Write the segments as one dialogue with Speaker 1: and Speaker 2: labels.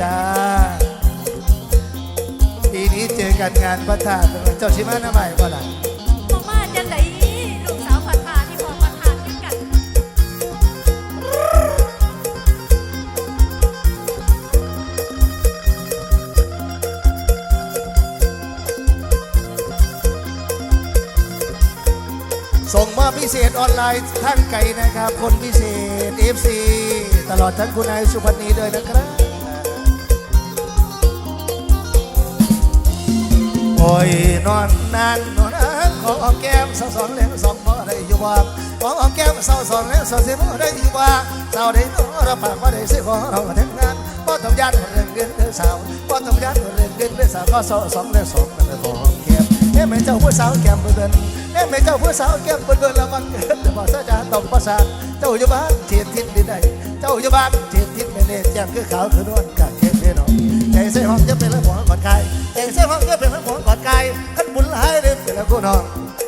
Speaker 1: จ้าปีนี้เจอกันงานพระธาตุเจ้าชิมาหน้าใหม่ป่ะล่ะ
Speaker 2: ส่
Speaker 1: งมพิเศษออนไลน์ทั้งไกลนะครับ คนพิเศษ FC ตลอดทั้งคุณนายสุพรรณีด้วยนะครับโอ้ยนอนนานนอนนานขอหอมแก้มสาวสองเล่นสองบ่ได้อยู่ว่าขอหอมแก้มสาวสองเล่นสาวสิบ่ได้อยู่ว่าสาวได้นอรับปากว่าได้สิขอเราทำงานบ่ต้องยันเรื่องเงินเด้อสาวบ่ต้องยันเรื่องเงินเด้อสาวก็สาวสองเล่นสองนั่นขอหอมแก้ม เอ้แม่เจ้าผู้สาวแก้มเบิ่นเอ้แม่เจ้าผู้สาวแก้มเบิ่นละมันเกิดบ่ซะจาต้องประสานเจ้าอยู่บ้านเทียนทิศดีใดเจ้าอยู่บ้านเทียนทิศแม่เนตรแจ่มคือขาวคือนวลกะเข้มเด้อน้องใจใส่ห้องจะเป็นละหัวกอนกายใจใส่ห้องจะเป็นละหัวกอนกายขันบุญหลายเด้อเป็นละกูนอง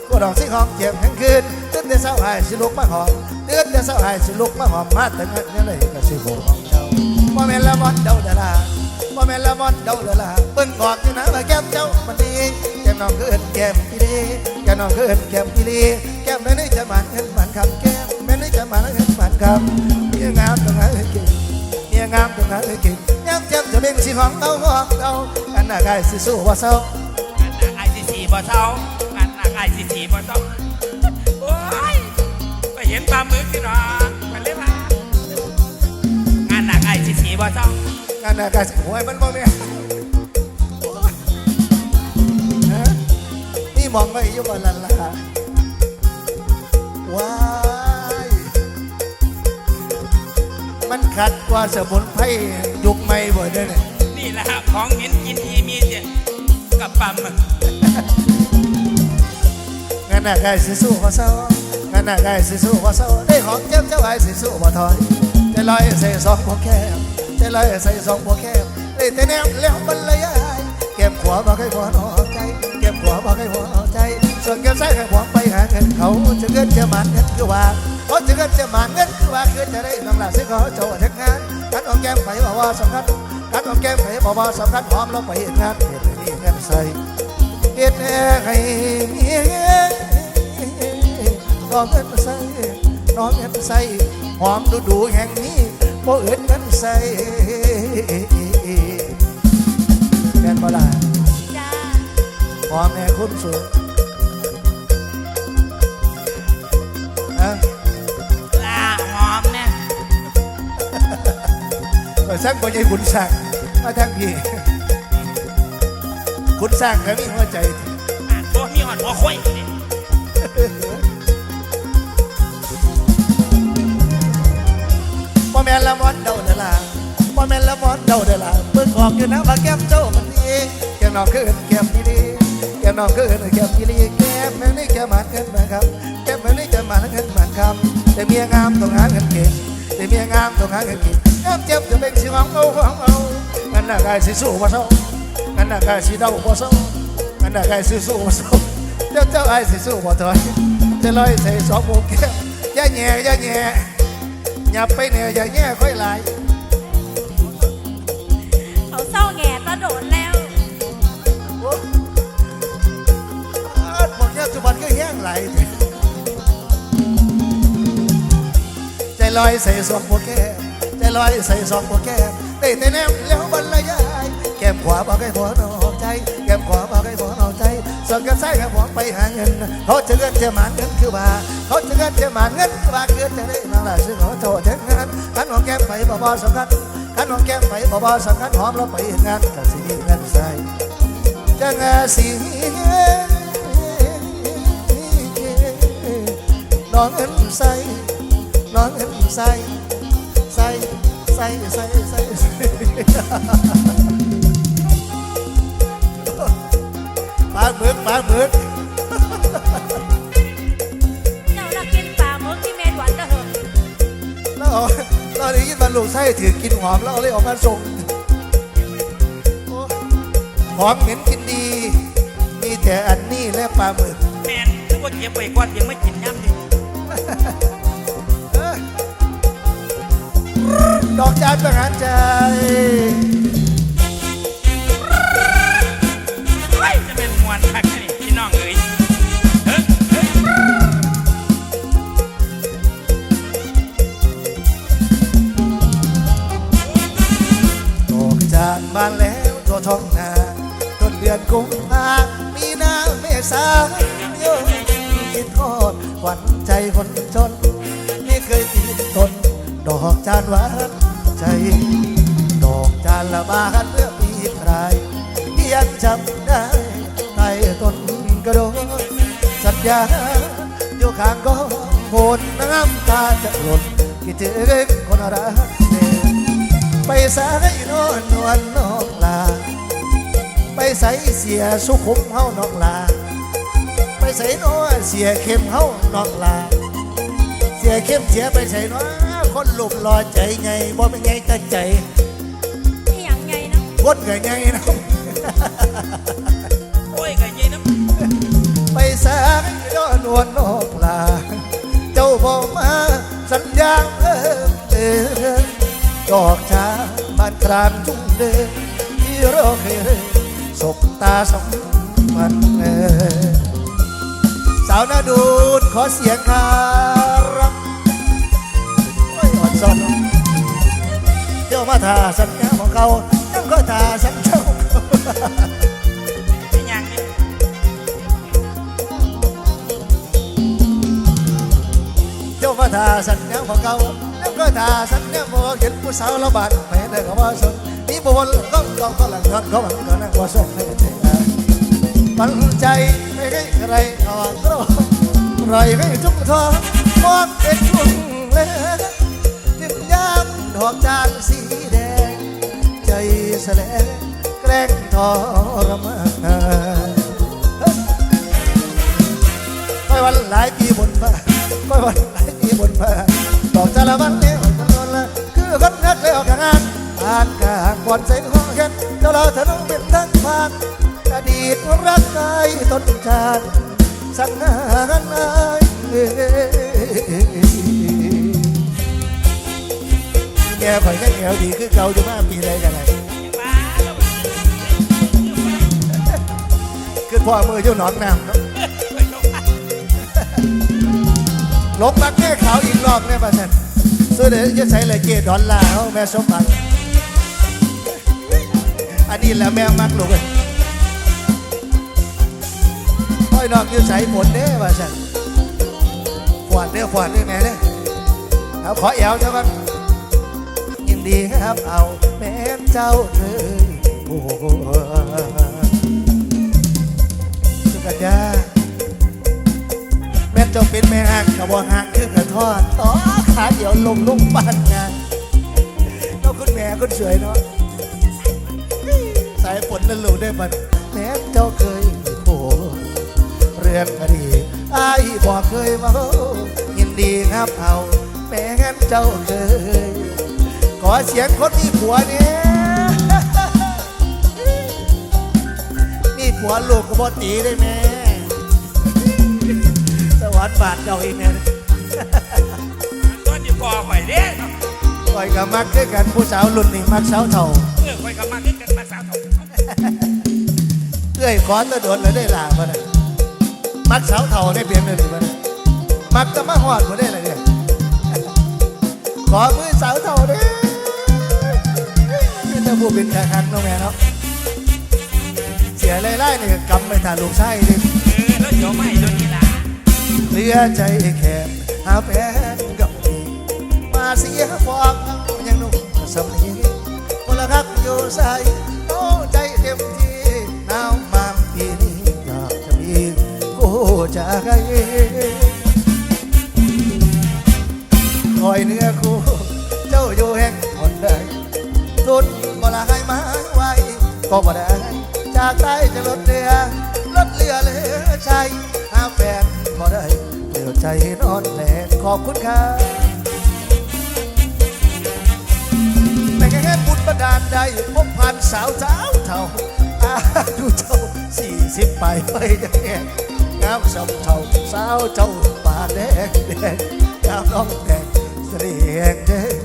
Speaker 1: กูดอกสิห้อมเจ็บแห่งคืนตื่นแต่เช้าหายสิลุกมาหอมตื่นแต่เช้าหายสิลุกมาหอมมาแต่เงินนี่เลยก็สิโบของเจ้าบ่าแม่ละมอนเดาดาลา บ่แม่นละมอนเดาเดาลาเบิ่งออกอยู่นะว่าแก้มเจ้ามันดีแก้มน้องคือเอิ้นแก้มพี่ดีแก้มน้องคือเอิ้นแก้มพี่ดีแก้มแม่นี่จะหมันเงินหมันคำแก้มแม่นี่จะหมันเงินหมันคำเมียงามตรงไหนเก่งเมียงามตรงไหนเก่งยามเจ็บจะเป็นสิของเอาหอกเอาอันน่ะกายสิสู้ว่าเศร้า
Speaker 3: งานหนักไอซีซีบ่เศร้างานหนักไอซีซีบ่เศร้าโอ้ยไปเห็นปลาหมึกที่หนอมันเลยมางานหนักไอซีซีบ่เศร้า
Speaker 1: นน่ะกายสิหวยมันบ่แม่นฮะนี่มองไม่อยู่บนลันลาว้ายมันขัดกว่าสมุนไพรยุคใหม่บ่ได้เนี่ย
Speaker 3: นี่แหละครับของเห็นกินทีมีเนี่ยกับปลาหมึก
Speaker 1: งานหน้าไก่สิสู้บ่เศร้างานหน้าไก่สิสู้บ่เศร้าได้หอมแก้มเจ้าไอ้สิสู้บ่ถอยใจลอยใส่สองหัวแก้ม ใจลอยใส่สองหัวแก้มได้แต่แนวแล้วบรรยายแก้มขวาบ่ให้หัวนอใจแก้มขวาบ่ให้หัวนอใจ ส่วนแก้มซ้ายให้หัวไปหาเงินเขาจะเงินจะมันเงินคือว่าเขาจะเงินจะมันเงินคือว่าคือจะได้น้องหลานสิขอเจ้าทักงานการออมแก้มไปบอกว่าสำคัญการออมแก้มไปบอกว่าสำคัญพร้อมเราไปงานเฮ็ดให้มีเงินใส่เฮ็ดให้เมียน้องเงินใส่น้องเงินใส่หอมดูดูแห่งนี้ บ่เอิ้นเงินใส่แม่นบ่ล่ะ
Speaker 2: จ้า
Speaker 1: หอมแน่คุณสูงนะ
Speaker 3: ลาหอมเนี่ย
Speaker 1: ก็สั่งบ่ใหญ่ขุนสร้างมาทางพี่ขุนสร้างก็มีหัวใจ
Speaker 3: อ่านตัวมีหอดหัวข่อยนี่
Speaker 1: แม่นละมอนเดาเดล่ะบ่แม่นละมอนเดาเดล่ะเบิ่งออกอยู่นะว่าแก้มเจ้ามันดีแก้มน้องคือเอิ้นแก้มพี่ดีแก้มน้องคือเอิ้นแก้มพี่ดีแก้มแม่นี่แก้มหมันเงินมาครับแก้มแม่นี่แก้มหมันเงินมันครับแต่เมียงามต้องหาเงินเก่งแต่เมียงามต้องหาเงินเก่งแก้มเจ็บจะเป็นสิของเอาของเอางั้นน่ะกายสิสู้บ่เศร้างั้นน่ะกายสิเดาบ่เศร้างั้นน่ะกายสิสู้บ่เศร้าเจ้าเจ้าไอ้ายสิสู้บ่ถอยจะลอยใส่สองโมงแก้มย่าแย่ย่าแย่ อย่าไปเหนี่อยอย่าแย่ค่อยไหลาย
Speaker 2: เขาเศร้าแง่ตะโดดแล้ว
Speaker 1: โอ้อาดบอกแย่จุบันก็แห้งไหลายใจลอยใส่สองโปแก้มใจลอยใส่สองโปแก้มได้แต่แนวแล้วบรรยายแก้มขวาบอกให้หัวหนอใจแก้มขวาบอกให้หัวหนอใจส่ วนแก้มซ้ายให้หัวไปหาเงิน เขาจะเงินจะหมานเงินคือว่าเขาจะเงินจะหมานเงินคือว่าเกิดจะได้มาละซึ่งเขอโทษเถิดงานขันของแก้มไปบ่บ่สำคัญขันของแก้มไปบ่บ่สำคัญหอมแล้วไปงานก็สิมีเงินใส่จังสีน้องเอ็นใส่น้องเอ็นใส่ใส่ใส่ใส่ใส่าหมึกปลาหมึก
Speaker 2: เจ้าละกินปลาหมึกที่เมนหวานตะเหิง
Speaker 1: แล้วเอาเราได้ยินมันลูกไส้ถือกินหอมแล้วเอาเลยออกมาส่งโอ้หอมเหม็นกินดี มีแต่อันนี้และปลาหมึก
Speaker 3: แมนคือว่าเก็บไว้ก่อนยังไม่กินย่ำดิ
Speaker 1: เอ้ยดอกจานประหารใจ ท้องนาต้นเดือนกุมภามีนาเมษาโยมคิดทอดหวันใจคนจน ไม่เคยติดตนดอกจานหวานใจ ดอกจานละบานเมื่อปีใครยังจำได้ใต้ต้นกระโดดสัญญาอยู่ข้างก็โผนน้ำตาจะหล่นคิดถึงคนรักเดิมไปสายนวลนวลนอกลา ใส่เสียสุขุมเฮานอกลา ไปใส่นวลเสียเข้มเฮานอกลา เสียเข้มเสียไปใส่นวลคนหลุมรอใจไงบ่เป็นไงตั้งใจ
Speaker 2: นี่ยังไงนะ
Speaker 1: คนก็ไงนะ
Speaker 3: โอ้ยกันยี่น้ำ
Speaker 1: ไปสายนวลนวลนอกลา เจ้าบอกมาสัญญาเพิ่มเติมดอกชาบานกลางทุ่งเดินที่เราเคย เริ่มสบตาสมมันเออสาวนาดูดขอเสียงคารับไม่อ่อนซอนเจ้ามาทาสัญญาของเขายังก็ทาสัญญาของเขา
Speaker 3: เป็นยังนี่
Speaker 1: เจ้ามาทาสัญญาของเขาแล้วก็ทาสัญญาบอกเห็นผู้สาวละบาดไม่ได้ก็ว่าสน นี่บุญต้องต้องก็หลังทอดเขวังก็นั่งว่าสนไม่ได้ปันใจไม่ให้ใครนอนรอรอยให้ทุกทองมองเป็นทุ่งเล็กจึงยามดอกจานสีแดง ใจแสลงแกล้งทรมานคอยวันหลายปีบนฟ้าคอยวันหลายปีบนฟ้าดอกจาละวันเลี้ยวกันนอนละคือคนนักเลี้ยวกันงานอ่านกาง บอนใส่ห้องกันเจ้าเราเธอน้องเป็นทั้งผ่านอดีตรักใจต้นชาติสังหารนายแกข่อยก็แนวดีคือเก่าอยู่มาปีใดกันไหนคือพ่อมืออยู่หนองน้ำเนาะ
Speaker 3: ลงมา
Speaker 1: ลบมาแก้ขาวอีกรอบเนี่ยป่ะท่านสุดเดี๋ยวจะใช้เลยเกดอลลาร์เอาแม่สมบัติ อันนี้แหละแม่มักลูกค่อยนองอยู่ใส่ฝนเด้ป่ะท่านฝวดเด้อฝวดเด้อแม่เด้อเอาขอแอวเจ้ากันยินดีครับเอาแม่เจ้าเธอโอ้สุกัญญาแม่เจ้าเป็นแม่หักกับบ่หักคือกระทอดต่อขาเดี๋ยวลงลุ่มบ้านงานน้องคุณแม่คุณสวยเนาะ สายฝนนั่นรู้ได้บัดแม่เจ้าเคยโผเรื่องอดีตอายบอกเคยมาโอ้ยินดีครับเอาแม่งั้นเจ้าเคย ขอเสียงคนมีผัวเนี่ยมีผัวลูกก็บ่ตีได้แม่สวรรค์บาทเจ้าเองเนี่ย
Speaker 3: ตอนนี้พอข่อยเด้
Speaker 1: คอยกับมักคือกันผู้สาวรุ่นนี้มักสาวเท่า
Speaker 3: เออข่อยกำลังขึ้นกันมาสาวทอง
Speaker 1: เอ้ยขอตะโดดเลยได้ลาบ่ได้มักสาวเท่าได้เปลี่ยนเลยบ่ได้มักจะมาหอดบ่ได้เลยเนี่ยขอมือสาวเท่าเด้เป็นตะผู้เป็นทหารเนาะแม่เนาะเสียไล่ๆนี่ก็กำไปทาลูกชายดิ
Speaker 3: เออแล้วเดี๋ยวไม่โดนกีฬา
Speaker 1: เหลือใจแค่หาแฟนกับพี่มาเสียฟองยังนุ่มสมัยคนละรักอยู่ใส่โอ้ใจเต็มที่ กูจคอยเนื้อคู่เจ้าอยู่แห่งคนใดสุดบ่ละให้มาไว้ก็บ่ได้จากใต้จะลดเรือลดเรือเหลยใจหาแฟนบ่ได้เปลี่ยวใจนอนแหลกขอบคุณครับแต่แค่บุญประดานใดพบผ่านสาวเจ้าเท่าอายุเจ้าสี่สิบไปไปยังแง งามสำเท่าสาวเจ้าป่าแดงแดงงามน้องแดงเสรีแห่ง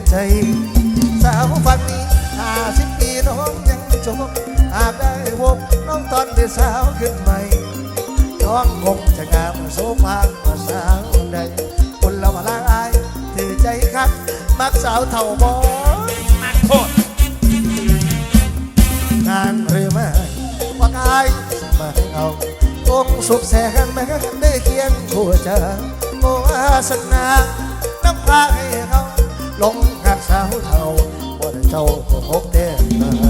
Speaker 1: ใจ สาวฝั่งนี้ห้าสิบปีน้องยังจบหากได้พบน้องตอนเป็สาวขึ้นใหม่น้องคงจะงามโสภาพกว่าสาวใดคนละมาลางอายถือใจคักมักสาวเท่าบอ
Speaker 3: มักโคตรงา
Speaker 1: นหรือไม่ว่ากายมาเอา องค์สุขแสนแม้ได้เคียงคู่เจอโมอาสนาน้ำพาให้เขาลงหักสาวเท่าบ่ได้เจ้าก็พบเต้มา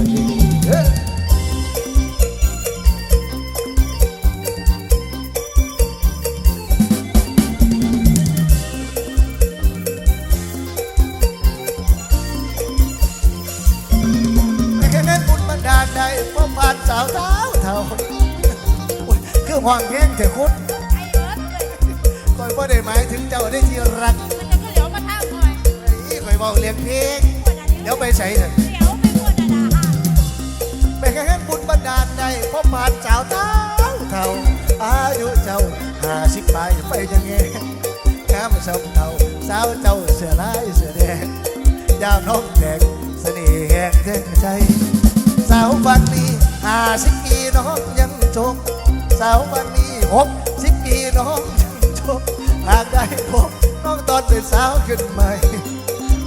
Speaker 1: น้อง
Speaker 2: ยั
Speaker 1: งจบ
Speaker 2: หา
Speaker 1: กได้พบน้องตอนเป็นสาวขึ้นใหม่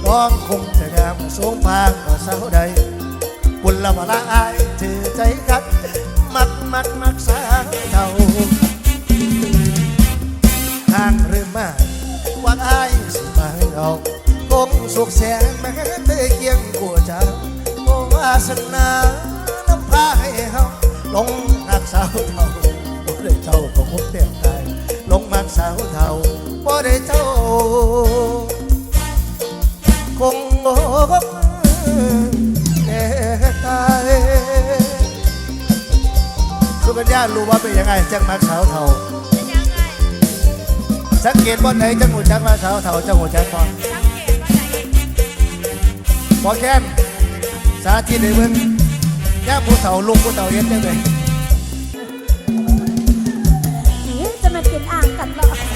Speaker 1: น้องคงจะงามสมพางกว่าสาวใดบุญละมาละอายถือใจคัดมักมักมักสาวเท่าทางหรือไม่ว่าอายสิมาเอาคงสุขแสนแม้ได้เคียงกัวจ้าโอวาสนาน้ำพาให้เฮาลงหักสาวเท่าบ่ได้เจ้าก็คงเต็มตาย ลงมักสาวเท่าบ่ได้เจ้า คงโง่แน่ตายคือปัญญารู้ว่าเป็นยังไงจังมักสาวเท่า สังเกตว่าไหนจังหูจักมาสาวเท่าจังหูจักพอ
Speaker 2: น
Speaker 1: พอแค้นสาธิตให้เบิ่งย่าผู้เฒ่าลุกผู้เฒ่าเย็นจังเลย
Speaker 4: กิ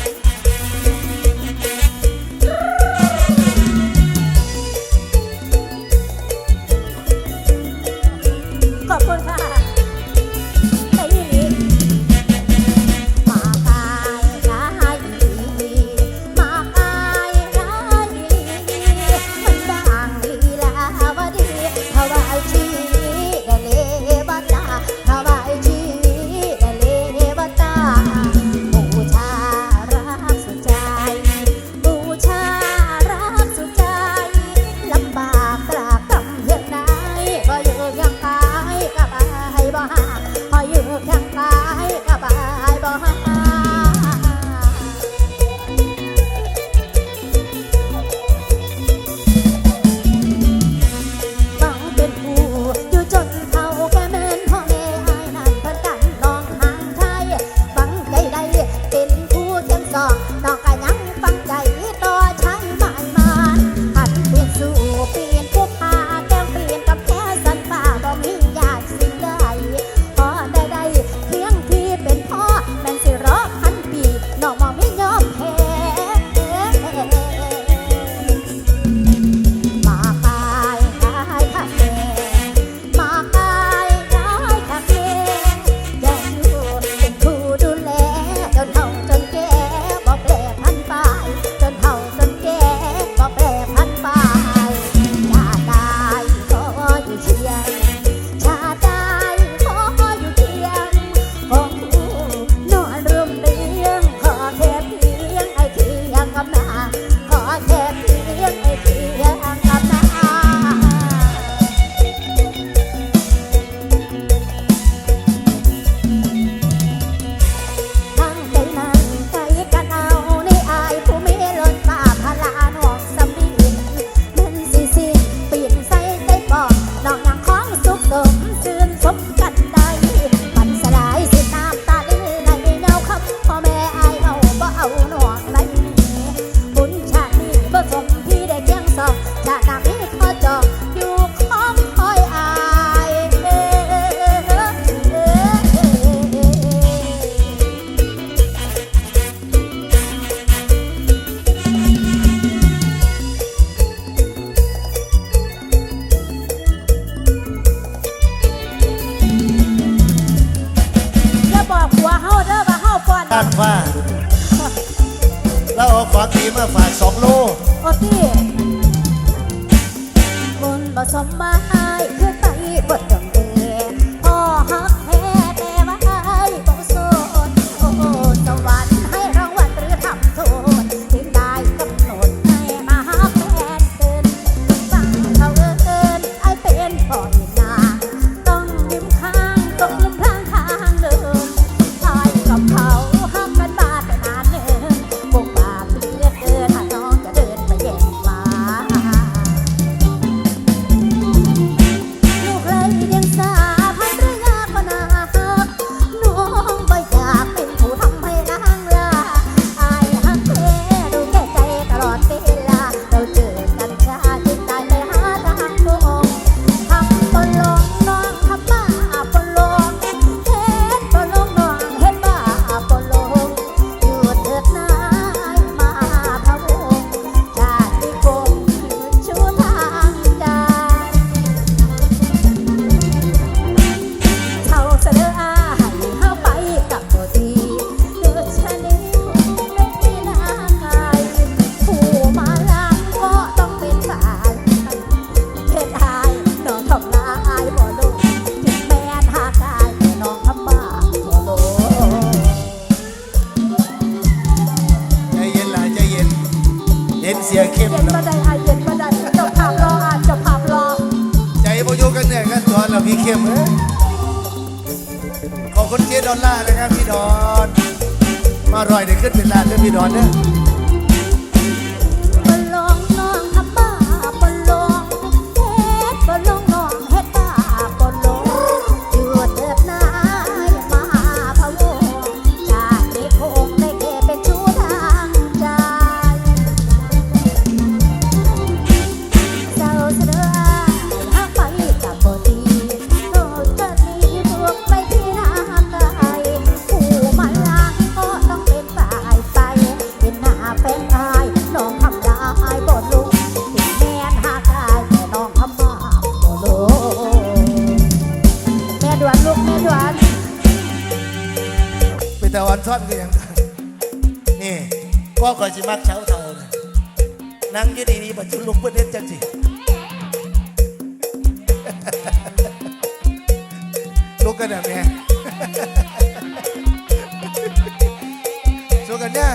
Speaker 4: กันเนี่ย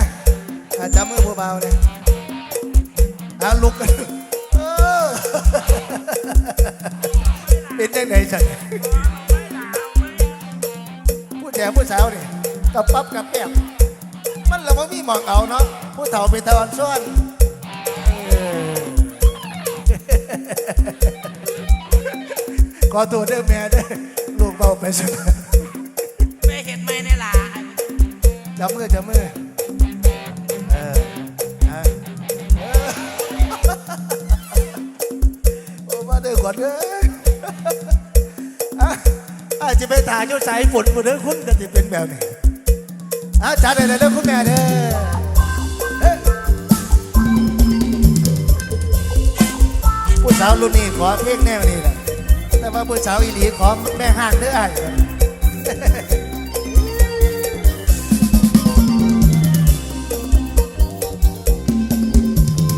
Speaker 4: จับมือเบาๆเนี่ยอาลุก
Speaker 1: กันเป็น
Speaker 4: ยังไงฉันผู้แจ
Speaker 1: ผู้สาวนี่กับปั๊บกับแป๊บมันเราไม่มีหมองเอาเนาะผู้เฒ่าไป็นตะวนซ้อนขอตัวเด้อแม่เด้อลูกเบาไปซะ
Speaker 3: แม่เห็นไหมเนี่ยล่ะ
Speaker 1: จับมือจับมือ วดเอ้ยอาจจะไปถ่ายยศสายฝนหมดเลยคุณก็จะเป็นแบบนี้อาจารย์อะไรเด้อคุณแม่เด้อผู้สาวรุ่นนี้ขอเพลงแน่วนี้แหละแต่ว่าผู้สาวอีหลีขอแม่ห่างเด้อไอ้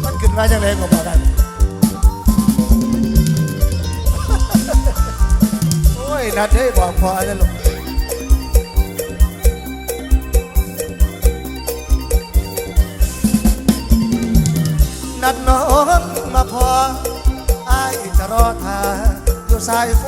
Speaker 1: มันขึ้นมาจังเลนก็บอกได้ นัดให้บอกอแล้ลนัดน้องมาพอไอ้จะรอท่าอยู่สายโฟ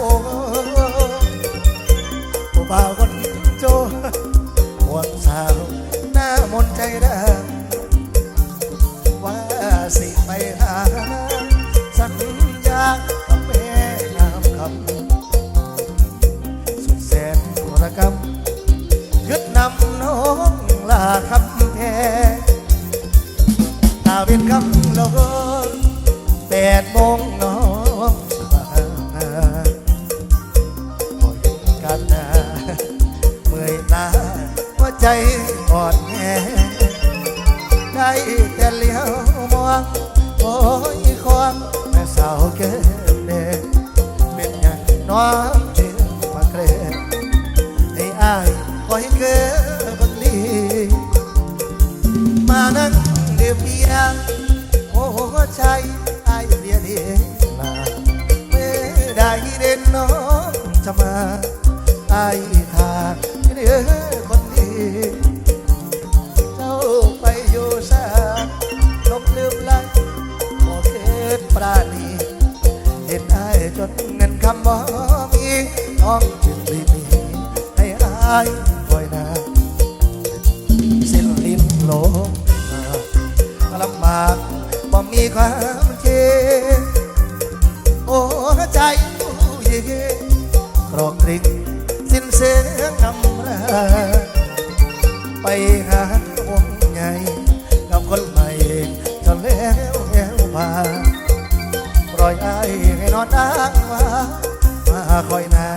Speaker 1: ของจึงริมีให้อายคอยนาสิ้นลิ้นโลมลำบากบ่มีความเคโอ้ใจผู้เย่ครอกกริกสิ้นเสียงนำราไปหาวงไงกับคนใหม่จะแล้วแหวมาปล่อยไอ้ให้นอนอ้างว่ามาคอยนา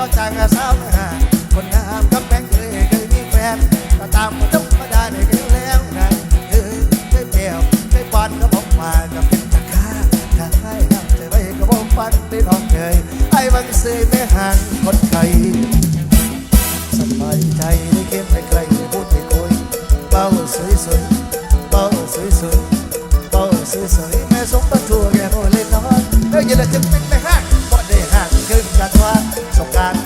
Speaker 1: จ้าจังสาวหาคนงามกับแพงเคยเคยมีแฟนก็ตามมาต้องมาได้กันแล้วนะเคยเคยเปรี้ยวเคยปอนก็บอกมาจะเป็นตะค้าถ้าให้ทำใจไว้ก็บอกฟันได้น้องเคยไอ้บังเสยไม่ห่างคนไกลสบายใจได้เข้มไปไกลพูดไปคุยเบาสวยสวยเบาสวยสวยเบาสวยสวยแม่สมบัติทั่วแกโอเล่นนอยเล้วอย่าได้จะเป็นไม่ห่างบ่ได้ห่างเกินจาทว่า tocar